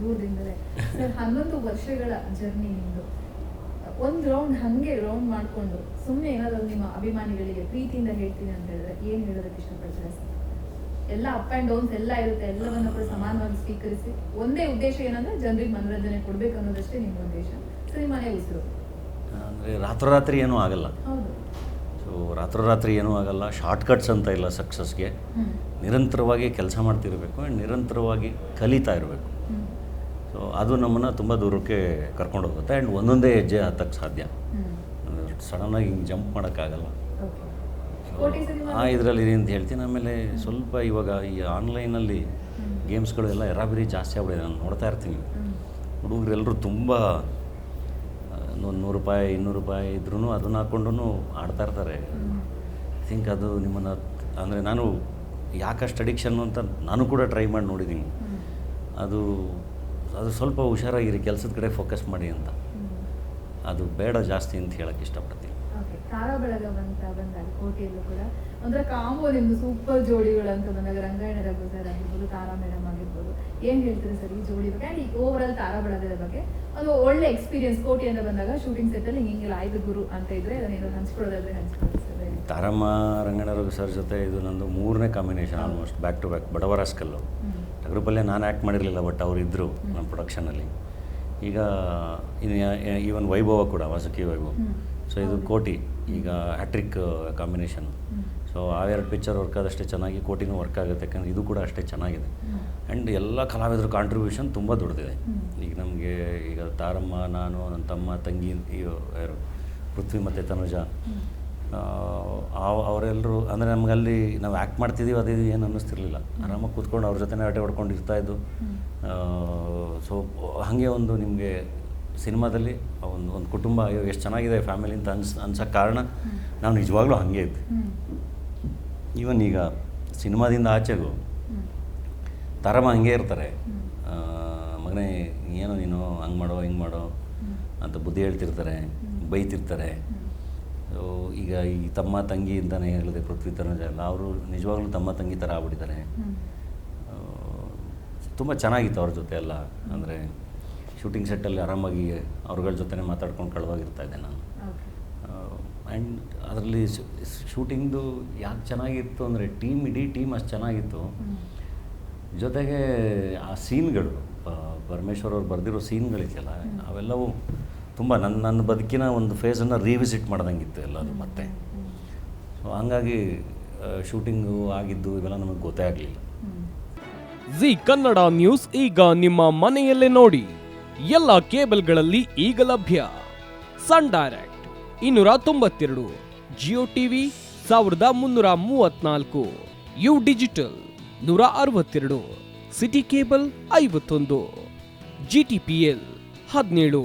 ದೂರದಿಂದಲೇ ಸರ್ ಹನ್ನೊಂದು ವರ್ಷಗಳ ಜರ್ನಿ ನಿಮ್ಮದು ಒಂದು ರೌಂಡ್ ಹಂಗೆ ರೌಂಡ್ ಮಾಡಿಕೊಂಡು ಸುಮ್ಮನೆ ಏನಾದರೂ ನಿಮ್ಮ ಅಭಿಮಾನಿಗಳಿಗೆ ಪ್ರೀತಿಯಿಂದ ಹೇಳ್ತೀನಿ ಅಂತ ಹೇಳಿದ್ರೆ ಏನು ಹೇಳೋದಕ್ಕೆ ಇಷ್ಟಪಡ್ತಾರೆ ಸರ್? ಎಲ್ಲ ಅಪ್ ಆ್ಯಂಡ್ ಡೌನ್ಸ್ ಎಲ್ಲ ಇರುತ್ತೆ ಎಲ್ಲವನ್ನು ಕೂಡ ಸಮಾನವಾಗಿ ಸ್ವೀಕರಿಸಿ. ಒಂದೇ ಉದ್ದೇಶ ಏನಂದ್ರೆ ಜನರಿಗೆ ಮನೋರಂಜನೆ ಕೊಡಬೇಕು ಅನ್ನೋದಷ್ಟೇ ನಿಮ್ಮ ಉದ್ದೇಶ. ಸೊ ನಿಮ್ಮ ಮನೆ ಉಸಿರು. ಅಂದರೆ ರಾತ್ರೋರಾತ್ರಿ ಏನೂ ಆಗಲ್ಲ. ಹೌದು. ಸೊ ರಾತ್ರೋರಾತ್ರಿ ಏನೂ ಆಗಲ್ಲ. ಶಾರ್ಟ್ಕಟ್ಸ್ ಅಂತ ಇಲ್ಲ ಸಕ್ಸಸ್ಗೆ ನಿರಂತರವಾಗಿ ಕೆಲಸ ಮಾಡ್ತಿರಬೇಕು ಆ್ಯಂಡ್ ನಿರಂತರವಾಗಿ ಕಲಿತಾ ಇರಬೇಕು. ಅದು ನಮ್ಮನ್ನು ತುಂಬ ದೂರಕ್ಕೆ ಕರ್ಕೊಂಡು ಹೋಗುತ್ತೆ. ಆ್ಯಂಡ್ ಒಂದೊಂದೇ ಹೆಜ್ಜೆ ಹತ್ತಕ್ಕೆ ಸಾಧ್ಯ. ಸಡನ್ನಾಗಿ ಹಿಂಗೆ ಜಂಪ್ ಮಾಡೋಕ್ಕಾಗಲ್ಲ. ಆ ಇದರಲ್ಲಿ ಅಂತ ಹೇಳ್ತೀನಿ. ಆಮೇಲೆ ಸ್ವಲ್ಪ ಇವಾಗ ಈ ಆನ್ಲೈನಲ್ಲಿ ಗೇಮ್ಸ್ಗಳು ಎಲ್ಲ ಎರಾಬಿರಿ ಜಾಸ್ತಿ ಆಗ್ಬಿಡಿದೆ ನಾನು ನೋಡ್ತಾ ಇರ್ತೀನಿ. ಹುಡುಗರೆಲ್ಲರೂ ತುಂಬ ಒಂದು ನೂರು ರೂಪಾಯಿ ಇನ್ನೂರು ರೂಪಾಯಿ ಇದ್ರೂ ಅದನ್ನು ಹಾಕ್ಕೊಂಡು ಆಡ್ತಾ ಇರ್ತಾರೆ. ಐ ಥಿಂಕ್ ಅದು ನಿಮ್ಮನ್ನು ಅಂದರೆ ನಾನು ಯಾಕಷ್ಟು ಅಡಿಕ್ಷನ್ ಅಂತ ನಾನು ಕೂಡ ಟ್ರೈ ಮಾಡಿ ನೋಡಿದ್ದೀನಿ. ಅದು ಅದು ಸ್ವಲ್ಪ ಹುಷಾರಾಗಿರಿ ಕೆಲಸದ ಕಡೆ ಫೋಕಸ್ ಮಾಡಿ ಅಂತ. ಅದು ಬೇಡ ಜಾಸ್ತಿ ಅಂತ ಹೇಳಕ್ಕೆ ಇಷ್ಟಪಡ್ತೀನಿ. ಓಕೆ ತಾರಾ ಬಳಗ ಅಂತ ಬಂದಾಗ ಕೋಟೆಯಲ್ಲೂ ಕೂಡ. ಒಂಥರ ಕಾಂಬೋ ನಿಮ್ದು ಸೂಪರ್ ಜೋಡಿಗಳು ಅಂತ ಬಂದಾಗ ರಂಗಾಯಣ ರಘು ಸರ್ ಆಗಿರ್ಬೋದು ತಾರಾ ಮೇಡಮ್ ಆಗಿರ್ಬೋದು. ಏನ್ ಹೇಳ್ತೀರಿ ಸರ್ ಈ ಜೋಡಿ ಬಗ್ಗೆ? ಈ ಓವರ್ ಆಲ್ ತಾರಾ ಬಳಗದ ಬಗ್ಗೆ? ಅದು ಒಳ್ಳೆ ಎಕ್ಸ್ಪೀರಿಯನ್ಸ್ ಕೋಟೆ ಅಂತ ಬಂದಾಗ ಶೂಟಿಂಗ್ ಸೆಟ್ ಅಲ್ಲಿ ಹಿಂಗೆಲ್ಲ ಆಯ್ದು ಗುರು ಅಂತ ಇದ್ರೆ ಅದನ್ನೇನು ಹಂಚ್ಕೊಳ್ಳೋದಾದ್ರೆ ಹಂಚ್ಕೊಳ್ಳಿ ಸರ್ ತಾರಮ್ಮ ರಂಗಣ್ಣರಘು ಸರ್ ಜೊತೆ ಇದು ನಂದು ಮೂರನೇ combination almost back to back ಬಡವರ ಸ್ಕಲ್ಲು ಹ್ಮ್ ಟಗರುಪಲ್ಲೆ ನಾನು ಆ್ಯಕ್ಟ್ ಮಾಡಿರಲಿಲ್ಲ ಬಟ್ ಅವ್ರು ಇದ್ದರು ನಮ್ಮ ಪ್ರೊಡಕ್ಷನಲ್ಲಿ ಈಗ ಇನ್ನು ಈವನ್ ವೈಭವ ಕೂಡ ವಾಸುಕಿ ವೈಭವ್. ಸೊ ಇದು ಕೋಟಿ ಈಗ ಹ್ಯಾಟ್ರಿಕ್ ಕಾಂಬಿನೇಷನ್. ಸೊ ಆ ಎರಡು ಪಿಕ್ಚರ್ ವರ್ಕ್ ಆದಷ್ಟೇ ಚೆನ್ನಾಗಿ ಕೋಟಿನೂ ವರ್ಕ್ ಆಗುತ್ತೆ ಯಾಕಂದರೆ ಇದು ಕೂಡ ಅಷ್ಟೇ ಚೆನ್ನಾಗಿದೆ. ಆ್ಯಂಡ್ ಎಲ್ಲ ಕಲಾವಿದರ ಕಾಂಟ್ರಿಬ್ಯೂಷನ್ ತುಂಬ ದೊಡ್ಡದಿದೆ. ಈಗ ನಮಗೆ ಈಗ ತಾರಮ್ಮ ನಾನು ನನ್ನ ತಮ್ಮ ತಂಗಿ ಇವರು ಯಾರು ಪೃಥ್ವಿ ಮತ್ತು ತನುಜ. ಅವರೆಲ್ಲರೂ ಅಂದರೆ ನಮಗಲ್ಲಿ ನಾವು ಆ್ಯಕ್ಟ್ ಮಾಡ್ತಿದ್ದೀವಿ ಅದು ಏನು ಅನ್ನಿಸ್ತಿರ್ಲಿಲ್ಲ ಆರಾಮಾಗಿ ಕೂತ್ಕೊಂಡು ಅವ್ರ ಜೊತೆನೇ ಆಟ ಹೊಡ್ಕೊಂಡು ಇರ್ತಾಯಿದ್ದು ಸೊ ಹಾಗೆ ಒಂದು ನಿಮಗೆ ಸಿನಿಮಾದಲ್ಲಿ ಒಂದು ಒಂದು ಕುಟುಂಬ, ಅಯ್ಯೋ, ಎಷ್ಟು ಚೆನ್ನಾಗಿದೆ ಫ್ಯಾಮಿಲಿ ಅಂತ ಅನ್ಸ್ ಅನ್ಸೋಕ್ಕೆ ಕಾರಣ ನಾವು ನಿಜವಾಗ್ಲೂ ಹಾಗೆ ಇದ್ದೆ. ಈವನ್ ಈಗ ಸಿನಿಮಾದಿಂದ ಆಚೆಗೂ. ತರಮ ಹಂಗೆ ಇರ್ತಾರೆ. ಮಗನೇ ಏನೋ ನೀನು ಹಂಗೆ ಮಾಡೋ, ಹಿಂಗೆ ಮಾಡೋ ಅಂತ ಬುದ್ಧಿ ಹೇಳ್ತಿರ್ತಾರೆ, ಬೈತಿರ್ತಾರೆ ಈಗ ಈ ತಮ್ಮ ತಂಗಿ ಅಂತಲೇ ಹೇಳಿದೆ ಪೃಥ್ವಿ ತನುಜ ಎಲ್ಲ ಅವರು ನಿಜವಾಗ್ಲೂ ತಮ್ಮ ತಂಗಿ ಥರ ಆಗ್ಬಿಟ್ಟಿದ್ದಾರೆ. ತುಂಬ ಚೆನ್ನಾಗಿತ್ತು ಅವ್ರ ಜೊತೆ ಎಲ್ಲ. ಅಂದರೆ ಶೂಟಿಂಗ್ ಸೆಟ್ಟಲ್ಲಿ ಆರಾಮಾಗಿ ಅವ್ರಗಳ ಜೊತೆ ಮಾತಾಡ್ಕೊಂಡು ಕಳವಾಗಿರ್ತಾ ಇದ್ದೆ ನಾನು. ಆ್ಯಂಡ್ ಅದರಲ್ಲಿ ಶೂಟಿಂಗ್ದು ಯಾಕೆ ಚೆನ್ನಾಗಿತ್ತು ಅಂದರೆ ಟೀಮ್ ಇಡೀ ಟೀಮ್ ಅಷ್ಟು ಚೆನ್ನಾಗಿತ್ತು. ಜೊತೆಗೆ ಆ ಸೀನ್ಗಳು ಪರಮೇಶ್ವರ್ ಅವ್ರು ಬರೆದಿರೋ ಸೀನ್ಗಳಿದೆಯಲ್ಲ ಅವೆಲ್ಲವೂ ತುಂಬ ನನ್ನ ನನ್ನ ಬದುಕಿನ ಒಂದು ಫೇಸನ್ನು ರಿವಿಸಿಟ್ ಮಾಡ್ದಂಗಿತ್ತು ಎಲ್ಲರೂ ಮತ್ತೆ. ಸೊ ಹಂಗಾಗಿ ಶೂಟಿಂಗು ಆಗಿದ್ದು ಇವೆಲ್ಲ ನಮಗೆ ಗೊತ್ತೇ ಆಗಲಿಲ್ಲ. ಜಿ ಕನ್ನಡ ನ್ಯೂಸ್ ಈಗ ನಿಮ್ಮ ಮನೆಯಲ್ಲೇ ನೋಡಿ. ಎಲ್ಲ ಕೇಬಲ್ಗಳಲ್ಲಿ ಈಗ ಲಭ್ಯ. ಸನ್ ಡೈರೆಕ್ಟ್ ಇನ್ನೂರ ತೊಂಬತ್ತೆರಡು ಜಿಯೋ ಟಿವಿ ಸಾವಿರದ ಮುನ್ನೂರ ಮೂವತ್ನಾಲ್ಕು ಯು ಡಿಜಿಟಲ್ ನೂರ ಅರವತ್ತೆರಡು ಸಿಟಿ ಕೇಬಲ್ ಐವತ್ತೊಂದು ಜಿ ಟಿ ಪಿ ಎಲ್ ಹದಿನೇಳು.